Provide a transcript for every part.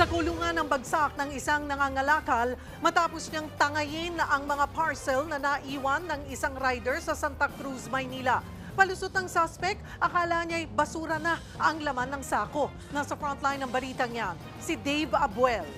Sa kulungan ng bagsak ng isang nangangalakal matapos niyang tangayin ang mga parcel na naiwan ng isang rider sa Santa Cruz, Maynila. Palusot ng suspect, akala niya'y basura na ang laman ng sako. Nasa frontline ng balitang yan, si Dave Abuel.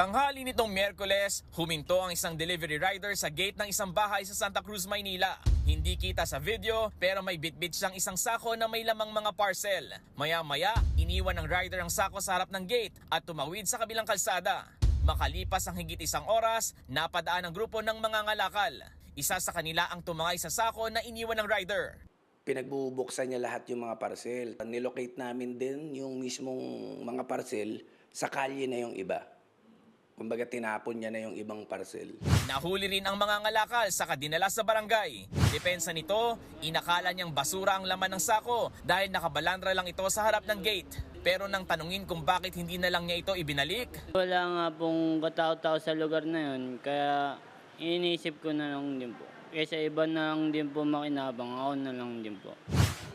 Tanghali nitong Miyerkules, huminto ang isang delivery rider sa gate ng isang bahay sa Santa Cruz, Maynila. Hindi kita sa video pero may bitbit siyang isang sako na may lamang mga parcel. Maya-maya, iniwan ng rider ang sako sa harap ng gate at tumawid sa kabilang kalsada. Makalipas ang higit isang oras, napadaan ang grupo ng mga ngalakal. Isa sa kanila ang tumangay sa sako na iniwan ng rider. Pinagbubuksan niya lahat yung mga parcel. Nilocate namin din yung mismong mga parcel sa kalye na yung iba. Kumbaga tinapon niya na yung ibang parcel. Nahuli rin ang mga ngalakal sa kadinala sa barangay. Depensa nito, inakala niyang basura ang laman ng sako dahil nakabalandra lang ito sa harap ng gate. Pero nang tanungin kung bakit hindi na lang niya ito ibinalik, Wala nga pong katao-tao sa lugar na yun, kaya iniisip ko na lang din po. Kaysa iba na lang din po makinabang, ako na lang din po.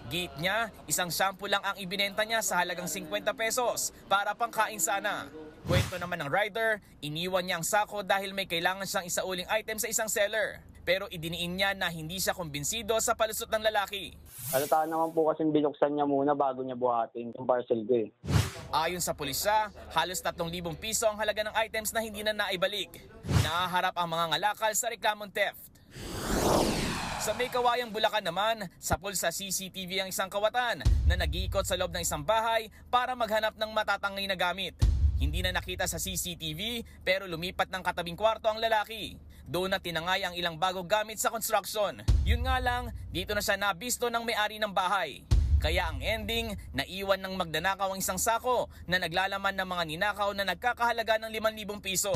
gate niya, isang shampoo lang ang ibinenta niya sa halagang 50 pesos para pangkain sana. Kwento naman ng rider, iniwan niya ang sako dahil may kailangan siyang isauling item sa isang seller. Pero idiniin niya na hindi siya kumbinsido sa palusot ng lalaki. Halata naman po kasi binuksan niya muna bago niya buhatin yung parcel ko eh. Ayon sa pulisya, halos 3,000 piso ang halaga ng items na hindi na naibalik. Nahaharap ang mga ngalakal sa reklamong theft. Sa may kawayang Bulacan naman, sapul sa CCTV ang isang kawatan na nag-iikot sa loob ng isang bahay para maghanap ng matatangay na gamit. Hindi na nakita sa CCTV pero lumipat ng katabing kwarto ang lalaki. Doon na tinangay ang ilang bagong gamit sa construction. Yun nga lang, dito na siya nabisto ng may-ari ng bahay. Kaya ang ending, naiwan ng magdanakaw ang isang sako na naglalaman ng mga ninakaw na nagkakahalaga ng 5,000 piso.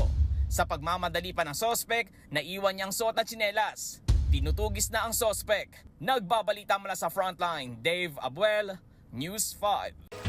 Sa pagmamadali pa ng sospek, naiwan niyang suot na tsinelas. Tinutugis na ang sospek. Nagbabalita mula sa frontline, Dave Abuel, News 5.